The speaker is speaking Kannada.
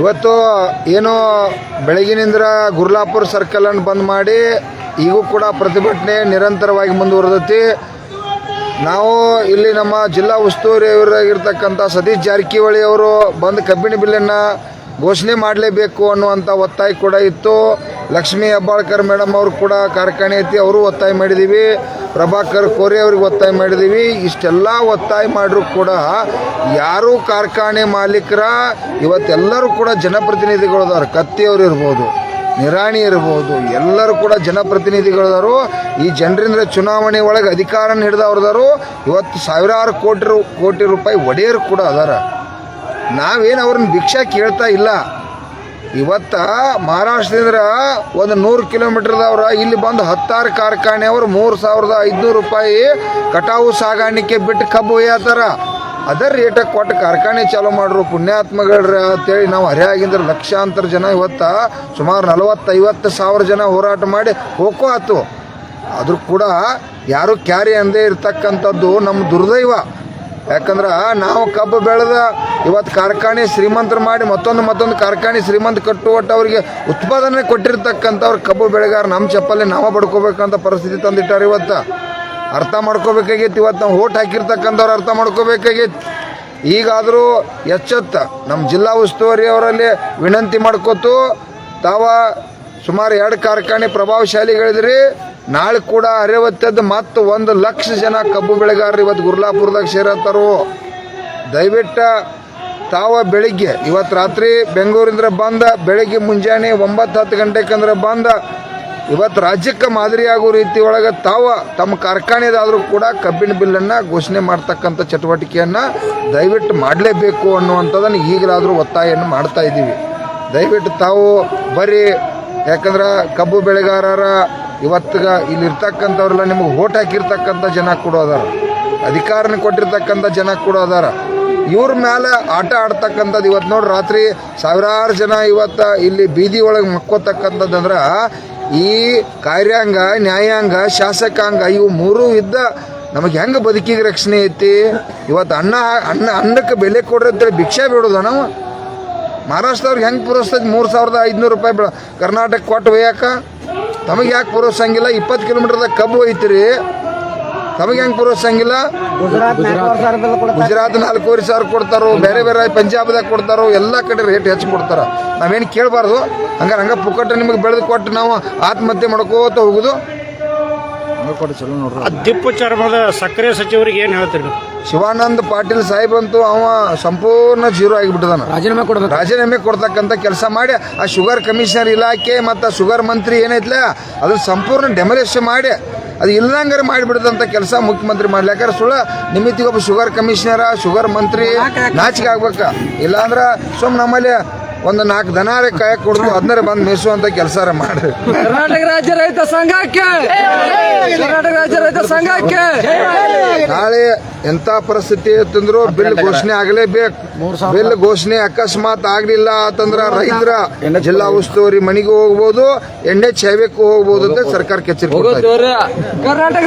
ಇವತ್ತು ಏನು ಬೆಳಗಿನಿಂದ ಗುರ್ಲಾಪುರ ಸರ್ಕಲ್ ಅನ್ನು ಬಂದ್ ಮಾಡಿ ಈಗೂ ಕೂಡ ಪ್ರತಿಭಟನೆ ನಿರಂತರವಾಗಿ ಮುಂದುವರೆದೈತಿ. ನಾವು ಇಲ್ಲಿ ನಮ್ಮ ಜಿಲ್ಲಾ ಉಸ್ತುವಾರಿ ಅವರಾಗಿರ್ತಕ್ಕಂಥ ಸತೀಶ್ ಜಾರಕಿಹೊಳಿ ಅವರು ಬಂದು ಕಬ್ಬಿಣ ಬಿಲ್ಲನ್ನು ಘೋಷಣೆ ಮಾಡಲೇಬೇಕು ಅನ್ನುವಂಥ ಒತ್ತಾಯ ಕೂಡ ಇತ್ತು. ಲಕ್ಷ್ಮೀ ಹೆಬ್ಬಾಳ್ಕರ್ ಮೇಡಮ್ ಅವರು ಕೂಡ ಕಾರ್ಖಾನೆ ಐತಿ, ಅವರು ಒತ್ತಾಯ ಮಾಡಿದ್ದೀವಿ ಪ್ರಭಾಕರ್ ಕೋರಿ ಅವ್ರಿಗೆ ಒತ್ತಾಯ ಮಾಡಿದ್ದೀವಿ ಇಷ್ಟೆಲ್ಲ ಒತ್ತಾಯ ಮಾಡಿದ್ರು ಕೂಡ ಯಾರೂ ಕಾರ್ಖಾನೆ ಮಾಲೀಕರ, ಇವತ್ತೆಲ್ಲರೂ ಕೂಡ ಜನಪ್ರತಿನಿಧಿಗಳು ಅದಾರ ಕತ್ತಿಯವರು ಇರ್ಬೋದು, ನಿರಾಣಿ ಇರ್ಬೋದು, ಎಲ್ಲರೂ ಕೂಡ ಜನಪ್ರತಿನಿಧಿಗಳದಾರು. ಈ ಜನರಿಂದ ಚುನಾವಣೆ ಒಳಗೆ ಅಧಿಕಾರ ಹಿಡಿದವ್ರದಾರು. ಇವತ್ತು ಸಾವಿರಾರು ಕೋಟಿ ರೂ, ಕೋಟಿ ರೂಪಾಯಿ ಒಡೆಯರು ಕೂಡ ಅದಾರ. ನಾವೇನು ಅವ್ರನ್ನ ಭಿಕ್ಷಾ ಕೇಳ್ತಾ ಇಲ್ಲ. ಇವತ್ತ ಮಹಾರಾಷ್ಟ್ರದಿಂದ ಒಂದು ನೂರು ಕಿಲೋಮೀಟರ್ದವ್ರ ಇಲ್ಲಿ ಬಂದು ಹತ್ತಾರು ಕಾರ್ಖಾನೆಯವರು ಮೂರು ಸಾವಿರದ ಐದುನೂರು ರೂಪಾಯಿ ಕಟಾವು ಸಾಗಾಣಿಕೆ ಬಿಟ್ಟು ಕಬ್ಬು ಒಯ್ಯತ್ತಾರ ಅದರ ರೇಟಾಗಿ ಕೊಟ್ಟು ಕಾರ್ಖಾನೆ ಚಾಲೂ ಮಾಡ್ರು ಪುಣ್ಯಾತ್ಮಗಳ್ರ ಅಂತೇಳಿ ನಾವು ಹರಿಯಾಗಿಂದ್ರ ಲಕ್ಷಾಂತರ ಜನ ಇವತ್ತ ಸುಮಾರು ನಲವತ್ತೈವತ್ತು ಸಾವಿರ ಜನ ಹೋರಾಟ ಮಾಡಿ ಹೋಗೋ ಆತು ಆದರೂ ಕೂಡ ಯಾರು ಕ್ಯಾರಿ ಅಂದೇ ಇರ್ತಕ್ಕಂಥದ್ದು ನಮ್ಮ ದುರ್ದೈವ. ಯಾಕಂದ್ರೆ ನಾವು ಕಬ್ಬು ಬೆಳೆದ ಇವತ್ತು ಕಾರ್ಖಾನೆ ಶ್ರೀಮಂತರು ಮಾಡಿ ಮತ್ತೊಂದು ಮತ್ತೊಂದು ಕಾರ್ಖಾನೆ ಶ್ರೀಮಂತ ಕಟ್ಟುವಟ್ಟು ಅವರಿಗೆ ಉತ್ಪಾದನೆ ಕೊಟ್ಟಿರ್ತಕ್ಕಂಥವ್ರು ಕಬ್ಬು ಬೆಳೆಗಾರ ನಮ್ಮ ಚಪ್ಪಲ್ಲಿ ನಾವು ಬಡ್ಕೋಬೇಕಂತ ಪರಿಸ್ಥಿತಿ ತಂದಿಟ್ಟಾರೆ ಇವತ್ತು. ಅರ್ಥ ಮಾಡ್ಕೋಬೇಕಾಗೈತಿ ಇವತ್ತು ನಾವು ಓಟ್ ಹಾಕಿರ್ತಕ್ಕಂಥವ್ರು ಅರ್ಥ ಮಾಡ್ಕೋಬೇಕಾಗೈತಿ. ಈಗಾದರೂ ಎಚ್ಚೆತ್ತ ನಮ್ಮ ಜಿಲ್ಲಾ ಉಸ್ತುವಾರಿ ಅವರಲ್ಲಿ ವಿನಂತಿ ಮಾಡ್ಕೋತು, ತಾವ ಸುಮಾರು ಎರಡು ಕಾರ್ಖಾನೆ ಪ್ರಭಾವಶಾಲಿಗಳಿದ್ರಿ, ನಾಳೆ ಕೂಡ ಅರೆವತ್ತದ್ದು ಮತ್ತು ಒಂದು ಲಕ್ಷ ಜನ ಕಬ್ಬು ಬೆಳೆಗಾರರು ಇವತ್ತು ಗುರ್ಲಾಪುರದಾಗ ಸೇರತ್ತಾರು. ದಯವಿಟ್ಟು ತಾವ ಬೆಳಿಗ್ಗೆ ಇವತ್ತು ರಾತ್ರಿ ಬೆಂಗಳೂರಿಂದ ಬಂದ ಬೆಳಿಗ್ಗೆ ಮುಂಜಾನೆ ಒಂಬತ್ತು ಹತ್ತು ಗಂಟೆಕಂದ್ರೆ ಬಂದ ಇವತ್ತು ರಾಜ್ಯಕ್ಕೆ ಮಾದರಿಯಾಗೋ ರೀತಿ ಒಳಗೆ ತಾವ ತಮ್ಮ ಕಾರ್ಖಾನೆದಾದರೂ ಕೂಡ ಕಬ್ಬಿನ ಬಿಲ್ಲನ್ನು ಘೋಷಣೆ ಮಾಡ್ತಕ್ಕಂಥ ಚಟುವಟಿಕೆಯನ್ನು ದಯವಿಟ್ಟು ಮಾಡಲೇಬೇಕು ಅನ್ನುವಂಥದ್ದನ್ನು ಈಗಲಾದರೂ ಒತ್ತಾಯವನ್ನು ಮಾಡ್ತಾ ಇದ್ದೀವಿ. ದಯವಿಟ್ಟು ತಾವು ಬರೀ ಯಾಕಂದ್ರೆ ಕಬ್ಬು ಬೆಳೆಗಾರರ ಇವತ್ತಿಗ ಇಲ್ಲಿ ಇರ್ತಕ್ಕಂಥವ್ರೆಲ್ಲ ನಿಮಗೆ ಓಟ್ ಹಾಕಿರ್ತಕ್ಕಂಥ ಜನ ಕೂಡ ಅದಾರ. ಅಧಿಕಾರನ ಕೊಟ್ಟಿರ್ತಕ್ಕಂಥ ಜನ ಕೂಡ ಅದಾರ. ಇವ್ರ ಮೇಲೆ ಆಟ ಆಡ್ತಕ್ಕಂಥದ್ದು ಇವತ್ತು ನೋಡಿ ರಾತ್ರಿ ಸಾವಿರಾರು ಜನ ಇವತ್ತು ಇಲ್ಲಿ ಬೀದಿ ಒಳಗೆ ಮಕ್ಕೋತಕ್ಕಂಥದ್ದಂದ್ರೆ ಈ ಕಾರ್ಯಾಂಗ, ನ್ಯಾಯಾಂಗ, ಶಾಸಕಾಂಗ ಇವು ಮೂರೂ ಇದ್ದ ನಮಗೆ ಹೆಂಗೆ ಬದುಕಿಗೆ ರಕ್ಷಣೆ ಐತಿ? ಇವತ್ತು ಅನ್ನ ಅನ್ನ, ಅನ್ನಕ್ಕೆ ಬೆಲೆ ಕೊಡ್ರಿ ಅಂತೇಳಿ ಭಿಕ್ಷೆ ಬಿಡೋದು ನಾವು? ಮಹಾರಾಷ್ಟ್ರದವ್ರಿಗೆ ಹೆಂಗೆ ಪೂರೈಸ್ತದೆ ಮೂರು ಸಾವಿರದ ಐದುನೂರು ರೂಪಾಯಿ ಕರ್ನಾಟಕ ಕೊಟ್ಟು ಒಯ್ಯಾಕ? ತಮಗೆ ಯಾಕೆ ಪೂರೈಸಂಗಿಲ್ಲ ಇಪ್ಪತ್ತು ಕಿಲೋಮೀಟರ್ದಾಗ ಕಬ್ಬು ಒಯ್ತೀರಿ? ತಮಗೆ ಹೆಂಗೆ ಪೂರೈಸಂಗಿಲ್ಲ? ಗುಜರಾತ್ ನಾಲ್ಕೂವರೆ ಸಾವಿರ ಕೊಡ್ತಾರೋ ಬೇರೆ ಬೇರೆ ಪಂಜಾಬ್ದಾಗ ಕೊಡ್ತಾರೋ ಎಲ್ಲ ಕಡೆ ರೇಟ್ ಹೆಚ್ಚು ಕೊಡ್ತಾರ. ನಾವೇನು ಕೇಳಬಾರ್ದು. ಹಂಗಾರೆ ಹಂಗೆ ಪುಕ್ಕಟ್ಟ ನಿಮಗೆ ಬೆಳೆದು ಕೊಟ್ಟು ನಾವು ಆತ್ಮಹತ್ಯೆ ಮಾಡ್ಕೋತ ಹೋಗುದು? ದಿಪ್ಪು ಚರ್ಮದ ಸಕ್ಕರೆ ಸಚಿವರಿಗೆ ಏನು ಹೇಳ್ತೀರಿ? ಶಿವಾನಂದ ಪಾಟೀಲ್ ಸಾಹೇಬ್ ಅಂತೂ ಅವ ಸಂಪೂರ್ಣ ಜೀರೋ ಆಗಿಬಿಟ್ಟದಾನ. ರಾಜೀನಾಮೆ ಕೊಡಬೇಕು. ರಾಜೀನಾಮೆ ಕೊಡ್ತಕ್ಕಂಥ ಕೆಲಸ ಮಾಡಿ ಆ ಶುಗರ್ ಕಮಿಷನರ್ ಇಲಾಖೆ ಮತ್ತು ಶುಗರ್ ಮಂತ್ರಿ ಏನೈತ್ಲ ಅದನ್ನ ಸಂಪೂರ್ಣ ಡೆಮೊಲೇಷನ್ ಮಾಡಿ. ಅದು ಇಲ್ಲದಂಗಾರೆ ಮಾಡಿಬಿಡ್ದಂಥ ಕೆಲಸ ಮುಖ್ಯಮಂತ್ರಿ ಮಾಡ್ಲಿ. ಯಾಕಂದ್ರೆ ಸುಳ್ಳ ನಿಮಿತ್ತಿಗೆ ಒಬ್ಬ ಶುಗರ್ ಕಮಿಷನರ ಶುಗರ್ ಮಂತ್ರಿ ನಾಚಿಕೆ ಆಗ್ಬೇಕು. ಇಲ್ಲಾಂದ್ರೆ ಸುಮ್ ನಮ್ಮಲ್ಲಿ ಒಂದು ನಾಲ್ಕು ದನಾರೆ ಕಾಯಕ್ ಕೊಡ್ತು ಅದನ್ನ ಬಂದು ಮೇಯಿಸುವಂತ ಕೆಲಸ ಮಾಡ್ರಿ. ಕರ್ನಾಟಕ ರಾಜ್ಯ ರೈತ ಸಂಘಕ್ಕೆ! ಕರ್ನಾಟಕ ರಾಜ್ಯ ರೈತ ಸಂಘಕ್ಕೆ! ನಾಳೆ ಎಂತ ಪರಿಸ್ಥಿತಿ ಇತ್ತಂದ್ರು ಬಿಲ್ ಘೋಷಣೆ ಆಗಲೇಬೇಕು. ಬಿಲ್ ಘೋಷಣೆ ಅಕಸ್ಮಾತ್ ಆಗ್ಲಿಲ್ಲ ಅಂತಂದ್ರ ರೈತರ ಜಿಲ್ಲಾ ಉಸ್ತುವಾರಿ ಮನೆಗೆ ಹೋಗ್ಬೋದು ಎಣ್ಣೆ ಚೇಬೇಕು ಹೋಗ್ಬೋದು ಅಂತ ಸರ್ಕಾರ ಎಚ್ಚರಿಕೆ ಕರ್ನಾಟಕ